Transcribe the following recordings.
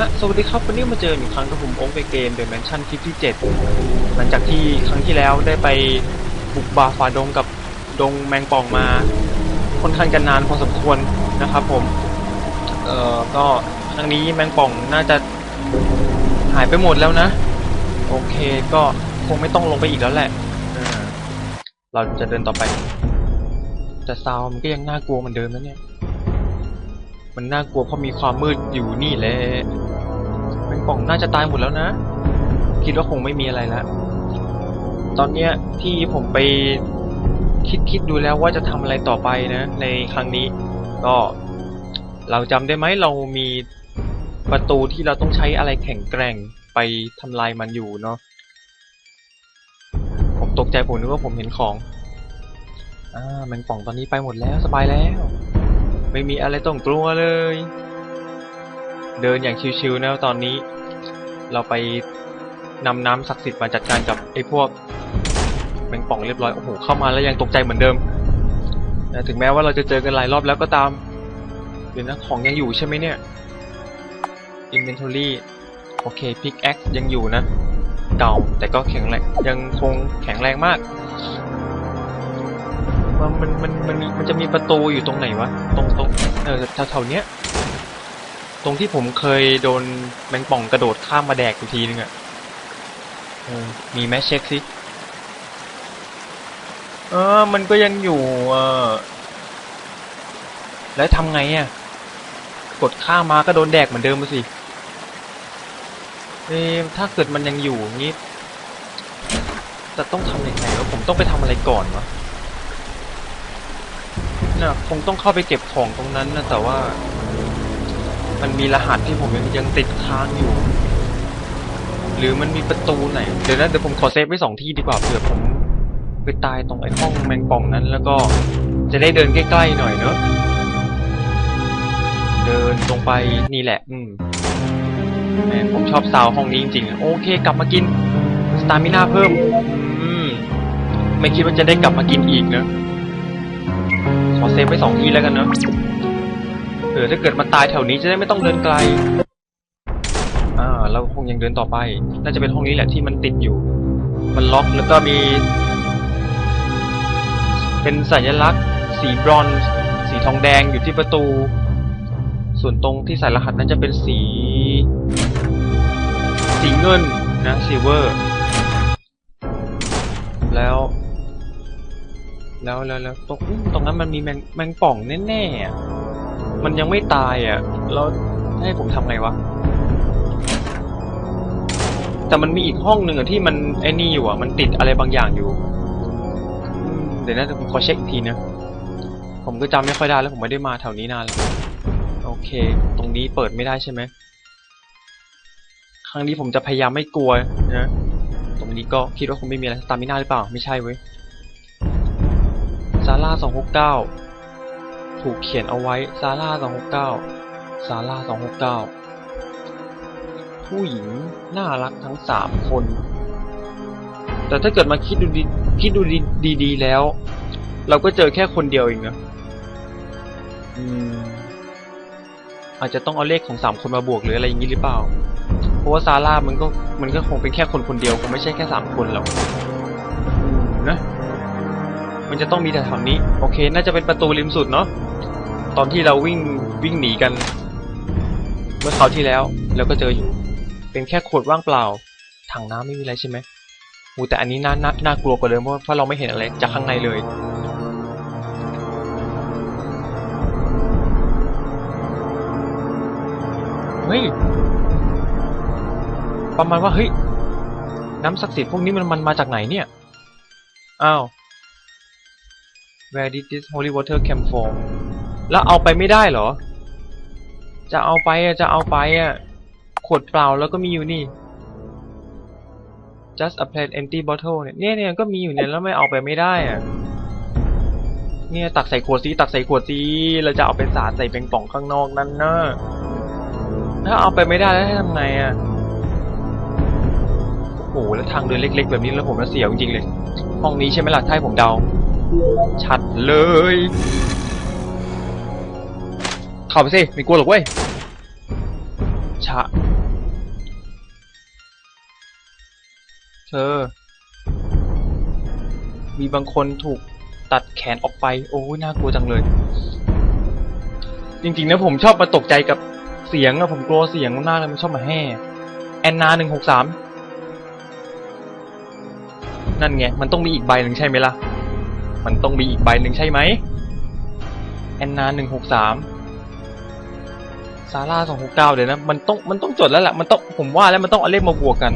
ฮะสวัสดีครับวันนี้มาเจออีกครั้งกับผมโอ๊คในเกม The Mansion คลิปที่ 7 หลังจากที่ครั้งที่แล้วได้ไปบุกบาฝ่าดงกับดงแมงป่องมาค่อนข้างกันนานพอสมควรนะครับผม เอ่อ ก็ครั้งนี้แมงป่องน่าจะหายไปหมดแล้วนะ โอเคก็คงไม่ต้องลงไปอีกแล้วแหละ เราจะเดินต่อไป แต่ซาวมันก็ยังน่ากลัวเหมือนเดิมนะเนี่ยมันน่ากลัวเพราะมีความมืดอยู่นี่แหละ ป่องน่าจะตายหมดแล้วนะ คิดว่าคงไม่มีอะไรแล้ว ตอนเนี้ยที่ผมไปคิดคิดดูแล้วว่าจะทำอะไรต่อไปนะ ในครั้งนี้ ก็เราจำได้ไหมเรามีประตูที่เราต้องใช้อะไรแข็งแกร่งไปทำลายมันอยู่เนาะผมตกใจผมนึกว่าผมเห็นของอ่าแมงป่องตอนนี้ไปหมดแล้วสบายแล้ว ไม่มีอะไรต้องกลัวเลย เดินอย่างชิวๆนะตอนนี้ เราไปนำน้ำศักดิ์สิทธิ์มาจัดการกับไอ้พวกแมงป่องเรียบร้อย โอ้โห เข้ามาแล้วยังตกใจเหมือนเดิมนะถึงแม้ว่าเราจะเจอกันหลายรอบแล้วก็ตามเดี๋ยวนะของยังอยู่ใช่ไหมเนี่ย Inventory โอเค Pickaxe ยังอยู่นะ เก่าแต่ก็แข็งแรงยังคงแข็งแรงมาก มันมันมันมันมีมันจะมีประตูอยู่ตรงไหนวะ ตรงตรงเออแถวๆเนี้ย ตรงที่ผมเคยโดนแมงป่องกระโดดข้ามมาแดกอยู่ทีนึงอะมีไหมเช็คสิเออ มันก็ยังอยู่เออแล้วทำไงอะกดข้ามมาก็โดนแดกเหมือนเดิมมาสิ เอะถ้าเกิดมันยังอยู่งี้จะต้องทำยังไงวะผมต้องไปทำอะไรก่อนวะน่ะคงต้องเข้าไปเก็บของตรงนั้นนะแต่ว่า มันมีรหัสที่ผมยังยังติดค้างอยู่ หรือมันมีประตูไหน เดี๋ยวนะเดี๋ยวผมขอเซฟไว้สองที่ดีกว่าเผื่อผมไปตายตรงไอ้ห้องแมงป่องนั้น แล้วก็จะได้เดินใกล้ๆหน่อยเนอะเดินตรงไปนี่แหละ อืมแมผมชอบซาวห้องนี้จริงๆ โอเค กลับมากินสตามิน่าเพิ่ม อืม ไม่คิดว่าจะได้กลับมากินอีกเนอะขอเซฟไว้สองที่แล้วกันเนอะ อถ้าเกิดมาตายแถวนี้จะได้ไม่ต้องเดินไกล อ่าเราคงยังเดินต่อไป น่าจะเป็นห้องนี้แหละที่มันติดอยู่ มันล็อกแล้วก็มี เป็นสัญลักษณ์ สีบรอนซ์สีทองแดงอยู่ที่ประตู ส่วนตรงที่ใส่รหัสนั้นจะเป็นสี สีเงินนะซิเวอร์ แล้วแล้วแล้วแล้วตรงตรงนั้นมันมีแมงแมงป่องแน่ๆอะ มันยังไม่ตายอะ แล้วให้ผมทำไงวะ แต่มันมีอีกห้องหนึ่งอะที่มันไอ้นี่อยู่อะ มันติดอะไรบางอย่างอยู่ เดี๋ยวนะผมขอเช็คอีกทีนะ ผมก็จำไม่ค่อยได้แล้วผมไม่ได้มาแถวนี้นานแล้วโอเค ตรงนี้เปิดไม่ได้ใช่ไหม ครั้งนี้ผมจะพยายามไม่กลัวนะ ตรงนี้ก็คิดว่าคงไม่มีอะไรตามมิน่าหรือเปล่า ไม่ใช่เว้ยซาร่าสองหกเก้า ถูกเขียนเอาไว้ซาร่าสองหกเก้าซาร่าสองหกเก้าผู้หญิงน่ารักทั้งสามคน แต่ถ้าเกิดมาคิดดูดีคิดดูดีดีแล้ว เราก็เจอแค่คนเดียวเองนะอืมอาจจะต้องเอาเลขของสามคนมาบวกหรืออะไรอย่างนี้หรือเปล่า เพราะว่าซาร่ามันก็มันก็คงเป็นแค่คนคนเดียวคงไม่ใช่แค่สามคนหรอกนะ มันจะต้องมีแต่แถวนี้ โอเค น่าจะเป็นประตูริมสุดเนาะ ตอนที่เราวิ่งวิ่งหนีกัน เมื่อคราวที่แล้วแล้วก็เจออยู่ เป็นแค่ขวดว่างเปล่าถังน้ำไม่มีอะไรใช่ไหมอูแต่อันนี้น่าน่าน่ากลัวกว่าเดิมเพราะเพราะเราไม่เห็นอะไรจากข้างในเลย เฮ้ย ประมาณว่าเฮ้ย น้ำศักดิ์สิทธิ์พวกนี้มันมันมาจากไหนเนี่ย อ้าว Where did this holy water come from แล้วเอาไปไม่ได้เหรอ จะเอาไปอะ จะเอาไปอะ ขวดเปล่าแล้วก็มีอยู่นี่ just a plain empty bottle เนี่ยเนี่ยเนี่ยก็มีอยู่เนี่ยแล้วไม่เอาไปไม่ได้อะ เนี่ยตักใส่ขวดซีตักใส่ขวดซีเราจะเอาไปสาดใส่เป็นป่องข้างนอกนั่นเนอะถ้าเอาไปไม่ได้แล้วทำไงอะโอ้โหแล้วทางเดินเล็ก ๆ แบบนี้แล้วผมน่าเสียวจริงๆเลย ห้องนี้ใช่ไหมล่ะถ้าให้ผมเดา ชัดเลย ข้าไปสิไม่กลัวหรอกเว้ยชะเธอ มีบางคนถูกตัดแขนออกไป โอ้ยน่ากลัวจังเลย จริงๆนะผมชอบมาตกใจกับเสียงอะผมกลัวเสียงมากเลยมันชอบมาแห่แอนนาหนึ่งหกสามนั่นไง มันต้องมีอีกใบหนึ่งใช่ไหมล่ะ มันต้องมีอีกใบหนึ่งใช่ไหมแอนนาหนึ่งหกสาม ซาร่าสองหกเก้าเดี๋ยวนะ มันต้องมันต้องจดแล้วแหละมันต้องผมว่าแล้วมันต้องเอาเลขมาบวกกัน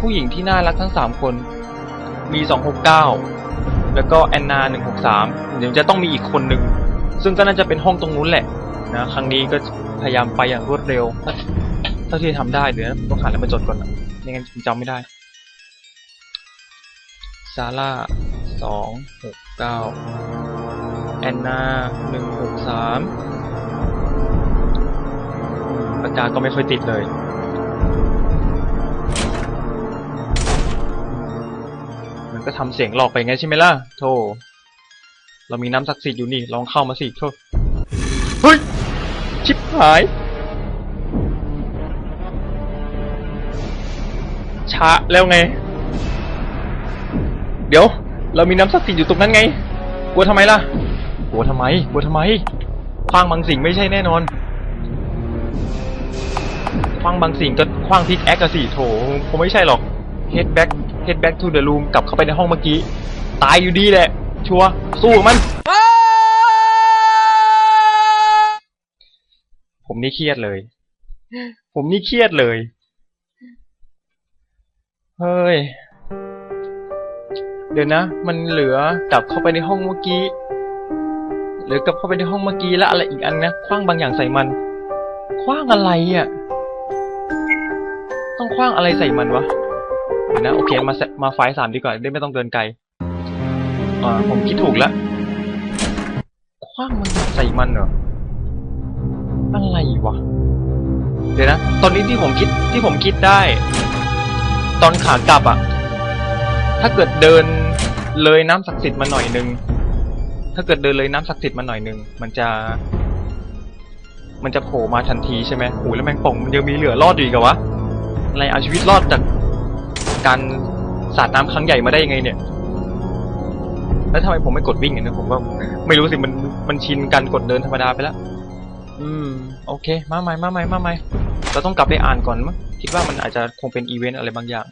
ผู้หญิงที่น่ารักทั้งสามคน มีสองหกเก้าแล้วก็แอนนาหนึ่งหกสามเดี๋ยวจะต้องมีอีกคนหนึ่งซึ่งก็น่าจะเป็นห้องตรงนู้นแหละนะครั้งนี้ก็พยายามไปอย่างรวดเร็วถ้าเท่าที่จะทำได้เดี๋ยวนะต้องหาแล้วมาจดก่อนนะไม่งั้นจำไม่ได้ซาร่าสองหกเก้าแอนนาหนึ่งหกสาม ปากกาก็ไม่ค่อยติดเลยมันก็ทำเสียงหลอกไปไงใช่ไหมล่ะโธ่เรามีน้ำศักดิ์สิทธิ์อยู่นี่ลองเข้ามาสิโทษเฮ้ย ชิบหาย ช้าแล้วไง เดี๋ยว เรามีน้ำศักดิ์สิทธิ์อยู่ตรงนั้นไง กลัวทำไมล่ะ กลัวทำไม กลัวทำไมคว้างบางสิ่งไม่ใช่แน่นอน คว้างบางสิ่งก็คว้างพิกแอคอะสิโถคงไม่ใช่หรอก head back head back to the room กลับเข้าไปในห้องเมื่อกี้ ตายอยู่ดีแหละ ชัวสู้มัน ผมนี่เครียดเลย ผมนี่เครียดเลย เฮ้ย เดี๋ยวนะ มันเหลือกลับเข้าไปในห้องเมื่อกี้เหลือกลับเข้าไปในห้องเมื่อกี้แล้วอะไรอีกอันนะคว้างบางอย่างใส่มัน คว้างอะไรอะ ต้องคว้างอะไรใส่มันวะเดี๋ยวนะ โอเค มาเซมาไฟสามดีกว่า ได้ไม่ต้องเดินไกลอ่าผมคิดถูกแล้วคว้างมันใส่มันเหรอ อะไรวะ เดี๋ยวนะ ตอนนี้ที่ผมคิดที่ผมคิดได้ ตอนขากลับอะถ้าเกิดเดินเลยน้ำศักดิ์สิทธิ์มาหน่อยนึง ถ้าเกิดเดินเลยน้ำศักดิ์สิทธิ์มาหน่อยนึง มันจะ มันจะโผล่มาทันทีใช่ไหมโอ้ยแล้วแมงป่องมันยังมีเหลือรอดอยู่อีกเหรอวะ อะไรเอาชีวิตรอดจากการสาดน้ำครั้งใหญ่มาได้ยังไงเนี่ย แล้วทำไมผมไม่กดวิ่งเนี่ยผมก็ไม่รู้สิมันมันชินกันกดเดินธรรมดาไปแล้ว อืม โอเค มาใหม่มาใหม่มาใหม่เราต้องกลับไปอ่านก่อนมั้งคิดว่ามันอาจจะคงเป็นอีเวนต์อะไรบางอย่าง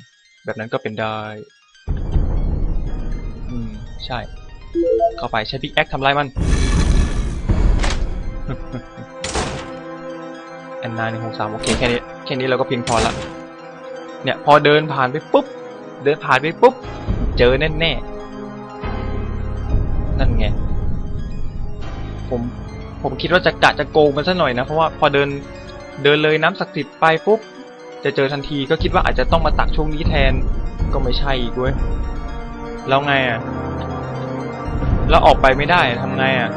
แบบนั้นก็เป็นได้ อืม ใช่ เข้าไปใช้พิกแอคทำลายมันแอนนาหนึ่งหกสามโอเค แค่นี้ แค่นี้เราก็เพียงพอละ เนี่ยพอเดินผ่านไปปุ๊บ เดินผ่านไปปุ๊บ เจอแน่แน่นั่นไง ผมผมคิดว่าจะกะจะโกงมันซะหน่อยนะ เพราะว่าพอเดินเดินเลยน้ำศักดิ์สิทธิ์ไปปุ๊บ จะเจอทันทีก็คิดว่าอาจจะต้องมาตักช่วงนี้แทนก็ไม่ใช่อีกเว้ยแล้วไงอะแล้วออกไปไม่ได้ทำไงอะ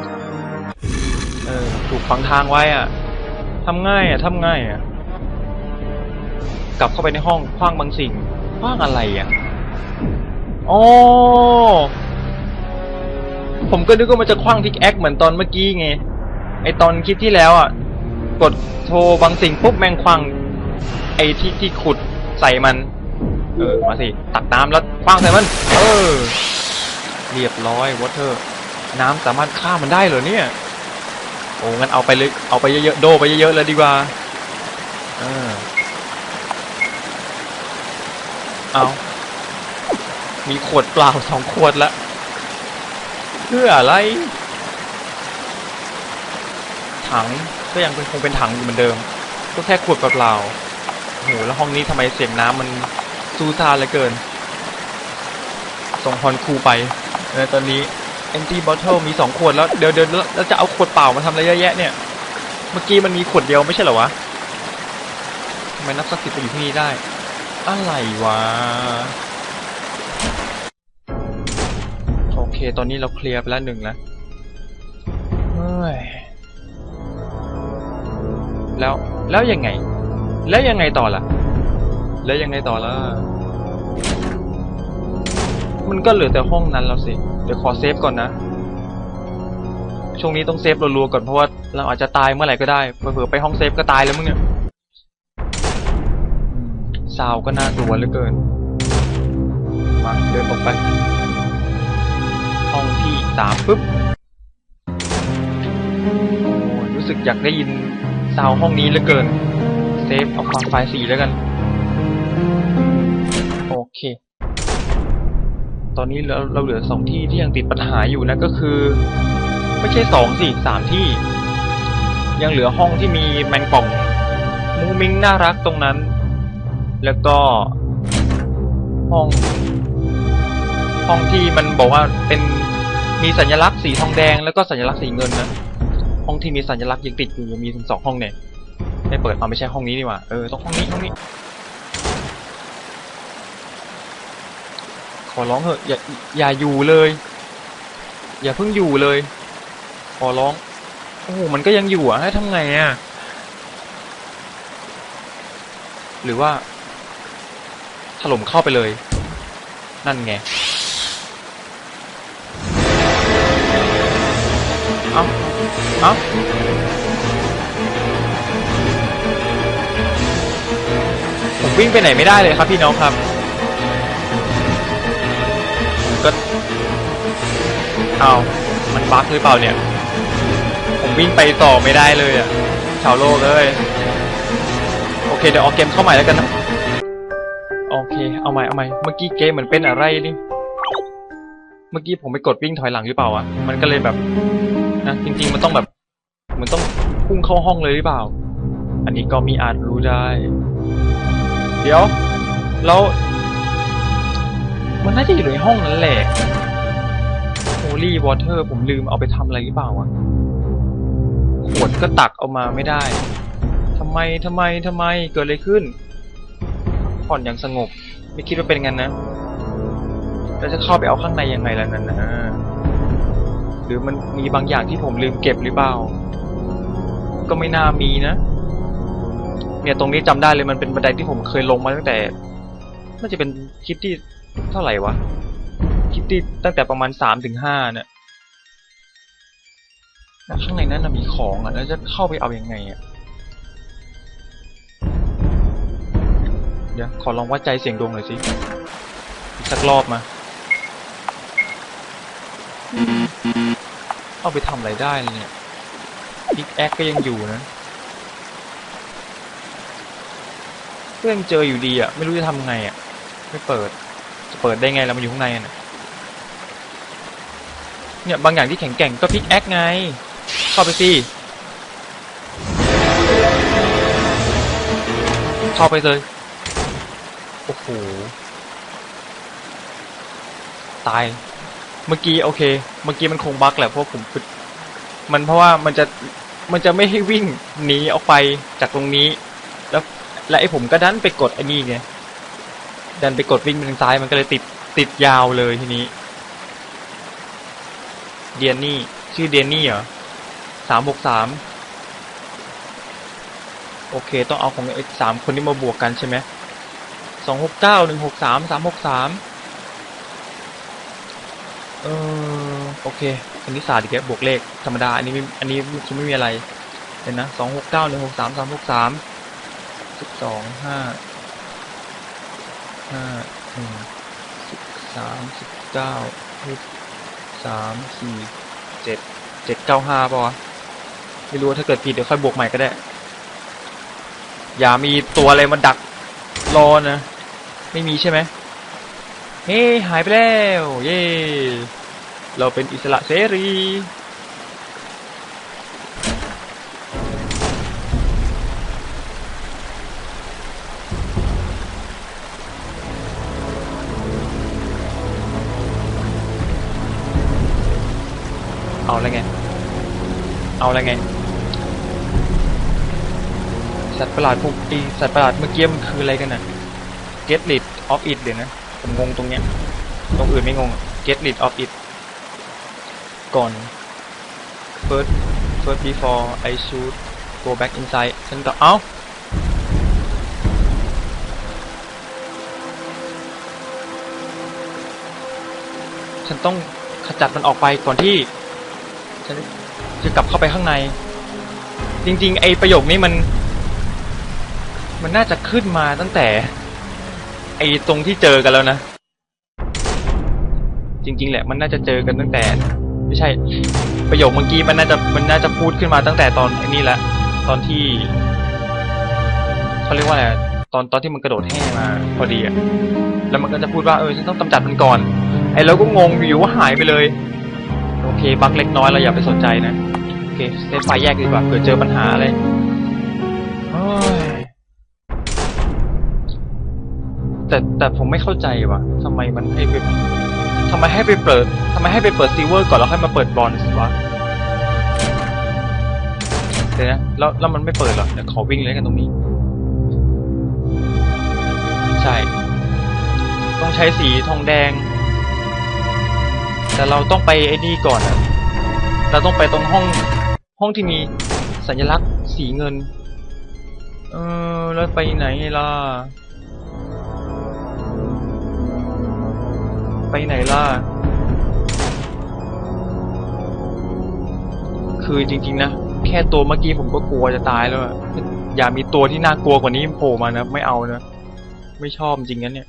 เออถูกฝังทางไว้อะทำง่ายอะทำง่ายอะ กลับเข้าไปในห้องคว้างบางสิ่งคว้างอะไรอะอ๋อผมก็นึกว่ามันจะคว้างพิกแอคเหมือนตอนเมื่อกี้ไง ไอตอนคลิปที่แล้วอะ กดโทรบางสิ่งปุ๊บแมงควังไอที่ที่ขุดใส่มัน เออ มาสิ ตักน้ำแล้วคว้างใส่มัน เออ เรียบร้อยวอเตอร์ น้ำสามารถฆ่ามันได้เหรอเนี่ย โอ้งั้นเอาไปเลย เอาไปเยอะๆ โดไปเยอะๆเลยดีกว่า เออ เอามีขวดเปล่าสองขวดละ เพื่ออะไร ถังก็ยังคงเป็นถังอยู่เหมือนเดิม ก็แค่ขวดเปล่าโหแล้วห้องนี้ทำไมเสียงน้ำมันซูซาเหลือเกิน ส่งฮอนคูไปเออตอนนี้ empty bottle มีสองขวดแล้ว เดี๋ยวเดี๋ยวแล้วแล้วจะเอาขวดเปล่ามาทำอะไรเยอะแยะเนี่ย เมื่อกี้มันมีขวดเดียวไม่ใช่เหรอวะทำไมนับสักสิบไปอยู่ที่นี่ได้ อะไรวะ โอเค ตอนนี้เราเคลียร์ไปแล้วหนึ่งแล้วเฮ้ย แล้ว แล้วยังไง แล้วยังไงต่อล่ะ แล้วยังไงต่อล่ะ มันก็เหลือแต่ห้องนั้นแล้วสิ เดี๋ยวขอเซฟก่อนนะ ช่วงนี้ต้องเซฟรัวๆก่อนเพราะว่าเราอาจจะตายเมื่อไหร่ก็ได้ เผื่อไปห้องเซฟก็ตายแล้วมึงเนี่ย ซาวก็น่ากลัวเหลือเกิน มาเดินตรงไป ห้องที่สามปุ๊บโอ้ยรู้สึกอยากได้ยินซาวห้องนี้เหลือเกิน เซฟเอาความไฟล์สีแล้วกัน โอเค ตอนนี้เราเราเหลือสองที่ที่ยังติดปัญหาอยู่นะก็คือ ไม่ใช่สองสิสามที่ ยังเหลือห้องที่มีแมงป่องมุ้งมิ้งน่ารักตรงนั้น แล้วก็ห้องห้องที่มันบอกว่าเป็นมีสัญลักษณ์สีทองแดง แล้วก็สัญลักษณ์สีเงินนะห้องที่มีสัญลักษณ์ยังติดอยู่มีถึงสองห้องเนี่ยไม่เปิดมาไม่ใช่ห้องนี้นี่หว่าเออต้องห้องนี้ห้องนี้ ขอร้องเถอะอย่าอย่าอยู่เลย อย่าเพิ่งอยู่เลย ขอร้องโอ้โหมันก็ยังอยู่อะให้ทำไงอะหรือว่า ถล่มเข้าไปเลย นั่นไง เอ้าเอ้าผมวิ่งไปไหนไม่ได้เลยครับพี่น้องครับ ก็ เอามันบั๊กหรือเปล่าเนี่ย ผมวิ่งไปต่อไม่ได้เลยอะชาวโลกเลย โอเค เดี๋ยวเอาเกมเข้าใหม่แล้วกันนะโอ เคเอาใหม่เอาใหม่เมื่อกี้เกมเหมือนเป็นอะไรนี่ เมื่อกี้ผมไปกดวิ่งถอยหลังหรือเปล่าอะ มันก็เลยแบบนะจริง ๆ มันต้องแบบมันต้องพุ่งเข้าห้องเลยหรือเปล่า อันนี้ก็มีอาจรู้ได้ เดี๋ยว แล้ว มันน่าจะอยู่ในห้องนั้นแหละ Holy Water ผมลืมเอาไปทำอะไรหรือเปล่าวะขวดก็ตักเอามาไม่ได้ทำไมทำไมทำไมเกิดอะไรขึ้นผ่อนอย่างสงบ ไม่คิดว่าเป็นงั้นนะแล้วจะเข้าไปเอาข้างในยังไงล่ะนั่นนะหรือมันมีบางอย่างที่ผมลืมเก็บหรือเปล่า ก็ไม่น่ามีนะ เนี่ยตรงนี้จำได้เลยมันเป็นบันไดที่ผมเคยลงมาตั้งแต่น่าจะเป็นคลิปที่เท่าไหร่วะคลิปที่ตั้งแต่ประมาณสามถึงห้าเนี่ยข้างในนั้นมีของอะแล้วจะเข้าไปเอาอยัางไงอะ เดี๋ยวขอลองวัดใจเสียงดวงหน่อยสิอีกสักรอบมา เอาไปทำอะไรได้เลยเนี่ยพิกแอคก็ยังอยู่นะก็ยังเจออยู่ดีอะ ไม่รู้จะทำไงอะ ไม่เปิด จะเปิดได้ไงแล้วมันอยู่ข้างในอะน่ะเนี่ย บางอย่างที่แข็งแกร่งก็พิกแอคไง เข้าไปสิเข้าไปเลย โหตาย เมื่อกี้โอเค เมื่อกี้มันคงบั๊กแหละเพราะผมคือมันเพราะว่ามันจะมันจะไม่ให้วิ่งหนีออกไปจากตรงนี้ แล้วและไอ้ผมก็ดันไปกดไอ้นี่ไงดันไปกดวิ่งไปทางซ้ายมันก็เลยติดติดยาวเลยทีนี้ เดียนนี่ ชื่อเดียนนี่เหรอสามหกสามโอเค ต้องเอาของไอ้สามคนนี้มาบวกกันใช่ไหม สองหกเก้าหนึ่งหกสามสามหกสามเออโอเคคณิตศาสตร์อีกแล้วบวกเลขธรรมดา อันนี้ม่อันนี้คงไม่มีอะไรเดี๋ยวนะสองหกเก้าหนึ่งหกสามสามหกสามสิบสองห้าห้าหนึ่งสิบสามสิบเก้าสิบสามสี่เจ็ดเจ็ดเก้าห้าป่ะไม่รู้ถ้าเกิดผิดเดี๋ยวค่อยบวกใหม่ก็ได้ อย่ามีตัวอะไรมาดักรอนะ ไม่มีใช่ไหมเฮ้หายไปแล้ว เย่เราเป็นอิสระเสรี เอาแล้วไง เอาแล้วไง สัตว์ประหลาดพวกอีสัตว์ประหลาดเมื่อกี้มันคืออะไรกันน่ะ get rid of it เดี๋ยวนะ ผมงงตรงเนี้ย ตรงอื่นไม่งง get rid of it ก่อน first first before I should go back inside ฉันก็เอ้าฉันต้องขจัดมันออกไปก่อนที่ ฉันจะกลับเข้าไปข้างใน จริง ๆ ไอประโยคนี้มัน มันน่าจะขึ้นมาตั้งแต่ ไอ้ตรงที่เจอกันแล้วนะ จริง ๆ แหละมันน่าจะเจอกันตั้งแต่ ไม่ใช่ ประโยคเมื่อกี้มันน่าจะมันน่าจะพูดขึ้นมาตั้งแต่ตอนไอ้นี่แหละตอนที่เขาเรียกว่าอะไรตอนตอนที่มันกระโดดแห่มาพอดีอะแล้วมันก็จะพูดว่าเออฉันต้องกำจัดมันก่อน ไอ้เราก็งงอยู่ว่าหายไปเลย โอเค บักเล็กน้อยเราอย่าไปสนใจนะ โอเคเซฟไฟแยกดีกว่าเผื่อเจอปัญหาอะไร แต่แต่ผมไม่เข้าใจว่ะทำไมมันให้ไปทำไมให้ไปเปิดทำไมให้ไปเปิดซิลเวอร์ก่อนแล้วค่อยมาเปิดบอนซ์วะเดี๋ยวนะแล้วแล้วมันไม่เปิดเหรอเดี๋ยวขอวิ่งเลยกันตรงนี้ ใช่ ต้องใช้สีทองแดง แต่เราต้องไปไอ้นี่ก่อนอะเราต้องไปตรงห้องห้องที่มีสัญลักษณ์สีเงิน เออแล้วไปไหนล่ะ ไปไหนล่ะ คือจริง ๆ นะ แค่ตัวเมื่อกี้ผมก็กลัวจะตายแล้วอย่ามีตัวที่น่ากลัวกว่านี้โผล่มานะ ไม่เอานะ ไม่ชอบจริงนั้นเนี่ย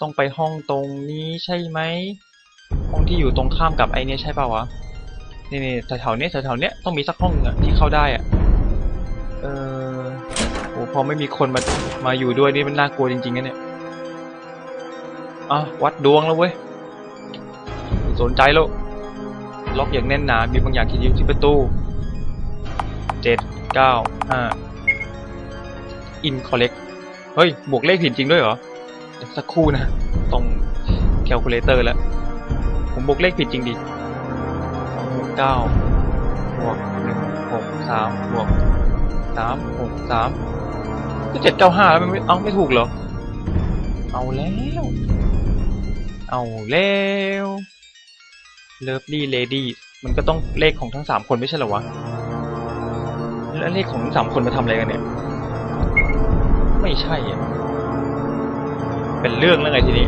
ต้องไปห้องตรงนี้ใช่ไหม ห้องที่อยู่ตรงข้ามกับไอเนี้ยใช่ป่าวะ นี่แถวๆเนี้ยแถวๆเนี้ยต้องมีสักห้องอะที่เข้าได้อะเออโอ้พอไม่มีคนมา มาอยู่ด้วยนี่มันน่ากลัวจริงๆนะเนี่ย อะวัดดวงแล้วเว้ย สนใจแล้ว ล็อกอย่างแน่นหนา มีบางอย่างที่อยู่ที่ประตู เจ็ดเก้าห้า incorrect เฮ้ย บวกเลขผิดจริงด้วยเหรอ สักครู่นะ ตรง calculator แล้ว ผมบวกเลขผิดจริงดิหกเก้าบวกหนึ่งหกสามบวกสามหกสามก็เจ็ดเก้าห้าแล้วมันไม่ เอาไม่ถูกเหรอ เอาแล้ว เอาแล้วเลิฟลี่เลดี้มันก็ต้องเลขของทั้งสามคนไม่ใช่เหรอวะ แล้วเลขของทั้งสามคนมาทำอะไรกันเนี่ย ไม่ใช่อะเป็นเรื่องแล้วไงทีนี้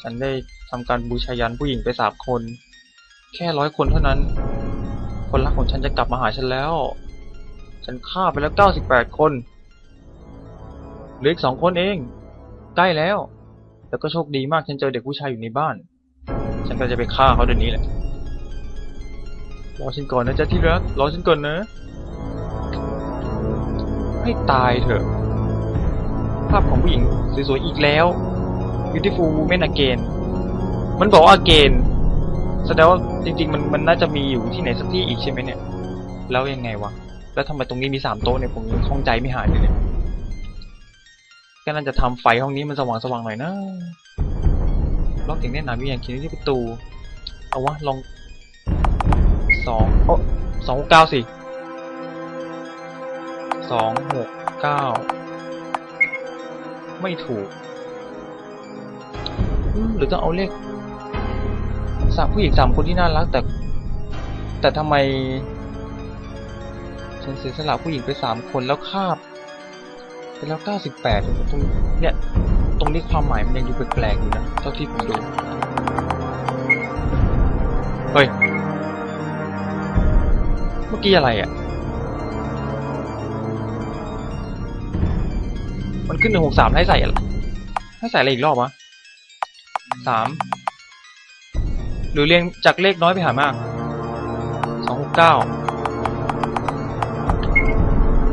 ฉันได้ทำการบูชายันผู้หญิงไปสามคน แค่ร้อยคนเท่านั้น คนรักของฉันจะกลับมาหาฉันแล้ว ฉันฆ่าไปแล้วเก้าสิบแปดคน เหลืออีกสองคนเอง ใกล้แล้ว แล้วก็โชคดีมากฉันเจอเด็กผู้ชายอยู่ในบ้าน ฉันก็จะไปฆ่าเขาเดี๋ยวนี้แหละ รอฉันก่อนนะจ๊ะที่รัก รอฉันก่อนนะ ให้ตายเถอะ ภาพของผู้หญิงสวยๆอีกแล้ว beautiful woman again มันบอกว่า again แสดงว่าจริงๆมันมันน่าจะมีอยู่ที่ไหนสักที่อีกใช่ไหมเนี่ย แล้วยังไงวะ แล้วทำไมตรงนี้มีสามโต๊ะเนี่ยผมยังข้องใจไม่หายเลยเนี่ย ก็น่าจะทำไฟห้องนี้มันสว่างๆหน่อยนะล็อกอย่างแน่นหนามีอย่างเขียนที่ประตู เอาวะลองสองโอ้สองหกเก้าสิสองหกเก้าไม่ถูก หรือต้องเอาเลขสามผู้หญิงสามคนที่น่ารักแต่ แต่ทำไมฉันเสียสละผู้หญิงไปสามคนแล้วคาบ ไปแล้วเก้าสิบแปดตรงเนี่ย ตรงนี้ความหมายมันยังดูแปลกๆอยู่นะ เท่าที่ผมดู เฮ้ย เมื่อกี้อะไรอะ มันขึ้นหนึ่งหกสามให้ใส่อะไรให้ใส่อะไรอีกรอบวะสามหรือเรียงจากเลขน้อยไปหามากสองหกเก้า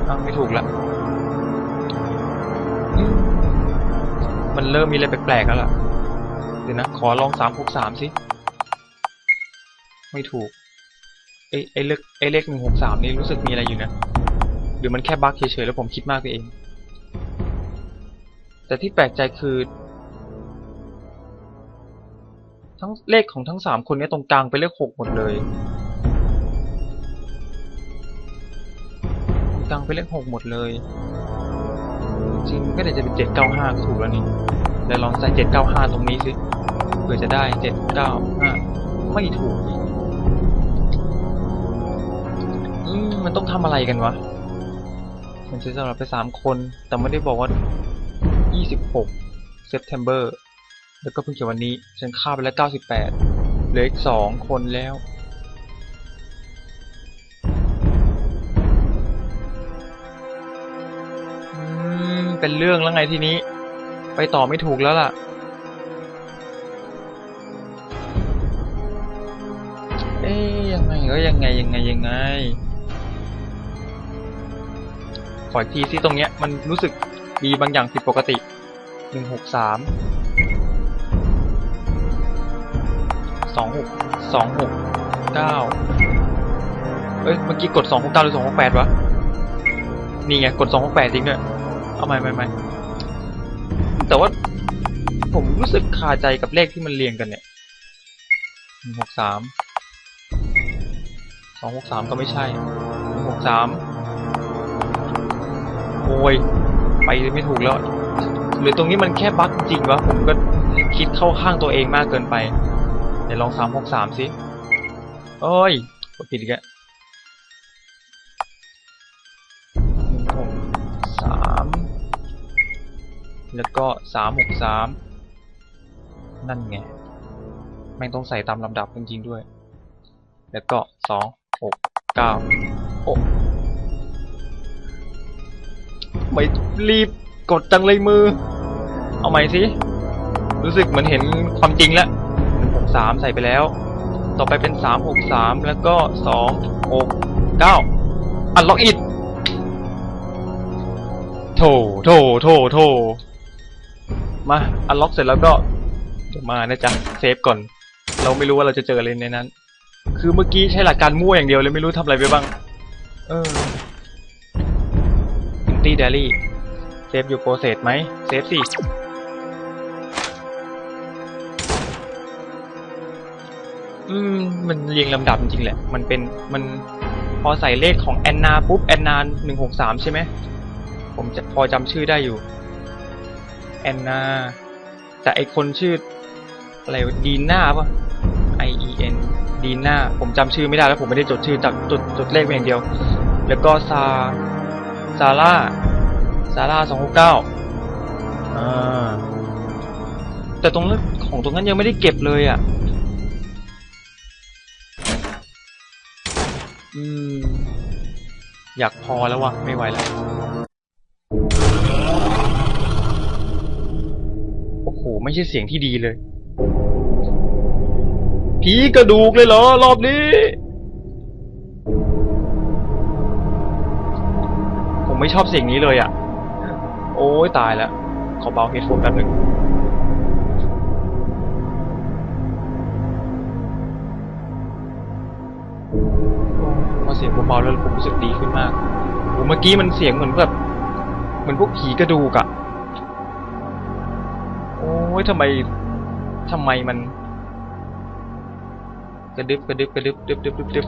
อ้าวไม่ถูกละ มันเริ่มมีอะไรแปลกๆแล้วล่ะ เดี๋ยวนะ ขอลองสามหกสามสิ ไม่ถูก ไอ้ไอ้เลขไอ้เลขหนึ่งหกสามนี่รู้สึกมีอะไรอยู่นะ หรือมันแค่บั๊กเฉยๆแล้วผมคิดมากไปเอง แต่ที่แปลกใจคือ ทั้งเลขของทั้งสามคนนี้ตรงกลางเป็นเลขหกหมดเลยตรงกลางเป็นเลขหกหมดเลย จริงก็เดี๋ยวจะเป็นเจ็ดเก้าห้าก็ถูกแล้วนี่เดี๋ยวลองใส่เจ็ดเก้าห้าตรงนี้สิเผื่อจะได้เจ็ดเก้าห้าไม่ถูกอืมมันต้องทำอะไรกันวะ มันซื้สำหรับไปสามคน แต่ไม่ได้บอกว่า26 September แล้วก็เพิ่งเขียนวันนี้ ฉันฆ่าไปแล้ว98เหลืออีกสองคนแล้ว เป็นเรื่องแล้วไงทีนี้ ไปต่อไม่ถูกแล้วล่ะ เอ๊ยยังไงก็ยังไงยังไงยังไง ขออีกทีซิตรงเนี้ย มันรู้สึกมีบางอย่างผิดปกติหนึ่งหกสามสองหกสองหกเก้าเอ้ย เมื่อกี้กดสองหกเก้าหรือสองหกแปดวะ นี่ไง กดสองหกแปดจริงด้วย เอาใหม่ใหม่ใหม่แต่ว่าผมรู้สึกคาใจกับเลขที่มันเรียงกันเนี่ยหนึ่งหกสาม สองหกสามก็ไม่ใช่หนึ่งหกสามโอ้ย ไปไม่ถูกแล้ว หรือตรงนี้มันแค่บั๊กจริงวะ ผมก็คิดเข้าข้างตัวเองมากเกินไป เดี๋ยวลองสามหกสามสิเอ้ยกดผิดอีกแล้ว แล้วก็สามหกสามนั่นไง แม่งต้องใส่ตามลำดับจริงๆด้วย แล้วก็สองหกเก้าโอ้ไม่รีบกดจังเลยมือ เอาใหม่สิ รู้สึกเหมือนเห็นความจริงแล้วหกสามใส่ไปแล้ว ต่อไปเป็นสามหกสามแล้วก็สองหกเก้าอันล็อกอิดโถโถโถโถ มาอันล็อกเสร็จแล้วก็มานะจ๊ะเซฟก่อน เราไม่รู้ว่าเราจะเจออะไรในนั้น คือเมื่อกี้ใช้หลักการมั่วอย่างเดียวเลยไม่รู้ทำอะไรไปบ้าง เออ Empty Diary เซฟอยู่โปรเซสไหมเซฟสิอืมมันเรียงลำดับจริงแหละ มันเป็นมันพอใส่เลขของแอนนาปุ๊บแอนนาหนึ่งหกสามใช่ไหม ผมจะพอจำชื่อได้อยู่ แอนนาแต่ไอคนชื่ออะไรวะดีน่าปะ I E N ดีน่าผมจำชื่อไม่ได้แล้วผมไม่ได้จดชื่อจำจดจดเลขไว้อย่างเดียว แล้วก็ซาซาร่าซาร่าสองหกเก้าอ่าแต่ตรงนั้นของตรงนั้นยังไม่ได้เก็บเลยอะ อืม อยากพอแล้ววะไม่ไหวแล้ว ไม่ใช่เสียงที่ดีเลย ผีกระดูกเลยเหรอ รอบนี้ ผมไม่ชอบเสียงนี้เลยอะ โอ้ยตายแล้ว ขอเบาเฮดโฟนแป๊บหนึ่งพอเสียงเบาๆแล้วผมรู้สึกดีขึ้นมากโอ้เมื่อกี้มันเสียงเหมือนแบบ เหมือนพวกผีกระดูกอะโ้ยทำไมทำไมมัน กระดึบกระดึบกระดึบดึบดึบดึบดึบ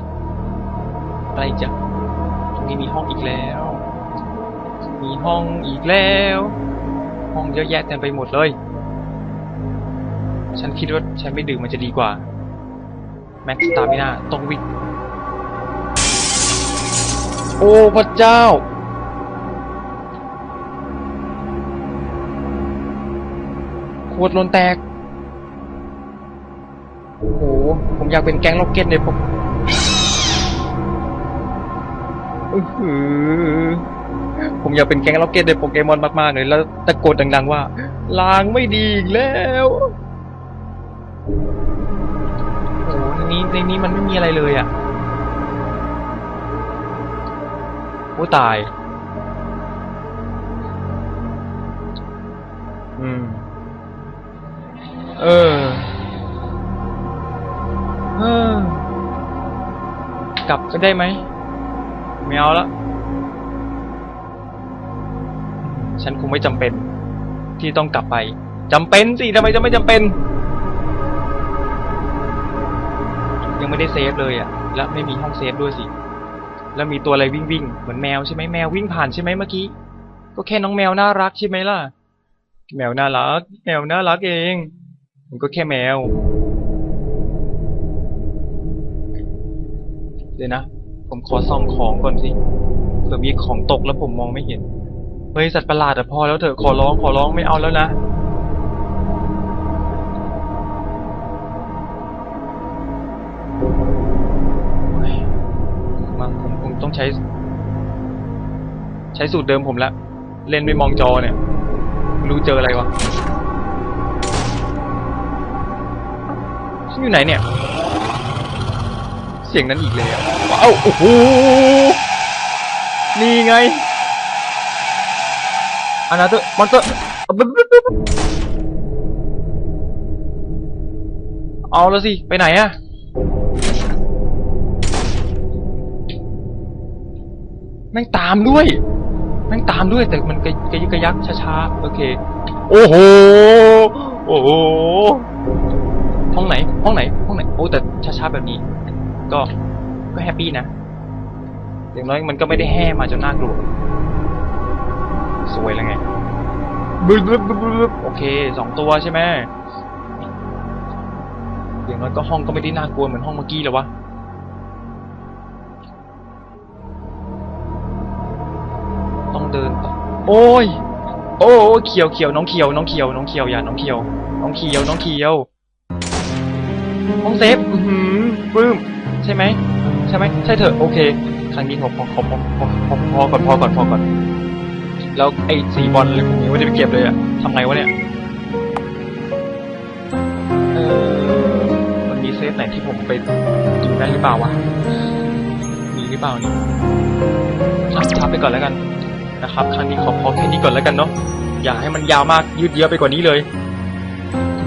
อะไรจ้ะตรงนี้มีห้องอีกแล้ว มีห้องอีกแล้ว ห้องเยอะแยะเต็มไปหมดเลย ฉันคิดว่าฉันไม่ดื่มมันจะดีกว่า แม็กซ์ตามิน่าต้องวิ่งโอ้พระเจ้า ขวดหลนแตก โอ้โห ผมอยากเป็นแก๊งล็อกเก็ตในผมอออผมอยากเป็นแก๊งล็อกเก็ตในโปเกมอนมากๆเลยแล้วตะโกนดัง ๆ ว่าล้างไม่ดีอีกแล้วโอ้โหในนี้ในนี้มันไม่มีอะไรเลยอะโอ้ตาย อืม เออ เออ กลับก็ได้ไหมไม่เอาละฉันคงไม่จำเป็น ที่ต้องกลับไปจำเป็นสิทำไมจะไม่จำเป็น ยังไม่ได้เซฟเลยอะ และไม่มีห้องเซฟด้วยสิ แล้วมีตัวอะไรวิ่งวิ่งเหมือนแมวใช่ไหมแมววิ่งผ่านใช่ไหมเมื่อกี้ ก็แค่น้องแมวน่ารักใช่ไหมล่ะ แมวน่ารัก แมวน่ารักเอง มันก็แค่แมว เดี๋ยวนะ ผมขอส่องของก่อนสิเผื่อมีของตกแล้วผมมองไม่เห็น เฮ้ย สัตว์ประหลาดอะพอแล้วเถอะขอร้องขอร้องไม่เอาแล้วนะมาผมผมต้องใช้ ใช้สูตรเดิมผมละ เล่นไม่มองจอเนี่ย รู้เจออะไรวะ อยู่ไหนเนี่ย เสียงนั้นอีกเลยอะว้าวโอ้โหนี่ไงอันนั้นตัวมอนเตอร์เอาแล้วสิ ไปไหนอะแม่งตามด้วยแม่งตามด้วยแต่มันกระยึกกระยักช้าๆ โอเค โอ้โห โอ้โห ห้องไหน ห้องไหน ห้องไหน โอ้แต่ช้าๆแบบนี้ ก็ ก็แฮปปี้นะ อย่างน้อยมันก็ไม่ได้แห่มาจนน่ากลัว สวยแล้วไงบึ๊บบึ๊บบึ๊บโอเค สองตัวใช่ไหมอย่างน้อยก็ห้องก็ไม่ได้น่ากลัวเหมือนห้องเมื่อกี้แล้ววะต้องเดินต่อโอ้ย โอ้โอ้เขียวเขียวน้องเขียว น้องเขียว น้องเขียวอย่าน้องเขียว น้องเขียว น้องเขียว ห้องเซฟอือหือปลื้มใช่ไหมใช่ไหมใช่เถอะโอเคครั้งนี้ขอพอขอพอพอพอพอก่อนพอก่อนพอก่อนแล้วไอ้สีบอลอะไรผมยังไม่ได้ไปเก็บเลยอะทำไงวะเนี่ยเออมันมีเซฟไหนที่ผมไปดูได้หรือเปล่าวะมีหรือเปล่านี่อะทับไปก่อนแล้วกันนะครับครั้งนี้ขอพอแค่นี้ก่อนแล้วกันเนาะอย่าให้มันยาวมากยืดเยื้อไปกว่านี้เลย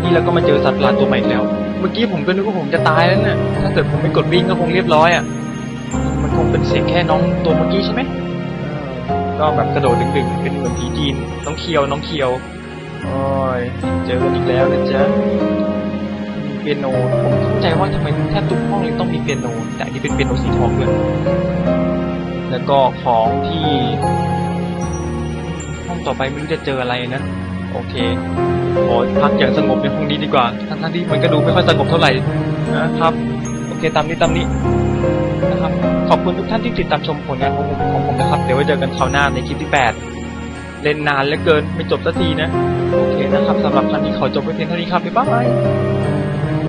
นี่แล้วก็มาเจอสัตว์ประหลาดตัวใหม่อีกแล้วเมื่อกี้ผมก็นึกว่าผมจะตายแล้วน่ะ ถ้าเกิดผมไม่กดวิ่งก็คงเรียบร้อยอะ มันคงเป็นเสียงแค่น้องตัวเมื่อกี้ใช่ไหม ก็แบบกระโดดดึงๆเป็นเหมือนผีจีนน้องเคียวน้องเคียว โอ้ย เจอกันอีกแล้วนะจ๊ะเปียโน ผมเข้าใจว่าทำไมแทบทุกห้องเลยต้องมีเปียโน แต่อันนี้เป็นเปียโนสีทองด้วย แล้วก็ของที่ ห้องต่อไปไม่รู้จะเจออะไรนะ โอเค ขอพักอย่างสงบในห้องนี้ดีกว่า ทั้งๆที่มันก็ดูไม่ค่อยสงบเท่าไหร่นะครับ โอเคตามนี้ตามนี้นะครับ ขอบคุณทุกท่านที่ติดตามชมผลงานของผมของผมนะครับ เดี๋ยวไว้เจอกันคราวหน้าในคลิปที่ 8 เล่นนานเหลือเกินไม่จบสักทีนะ โอเคนะครับสำหรับครั้งนี้ขอจบไว้เพียงเท่านี้ครับบ๊ายบาย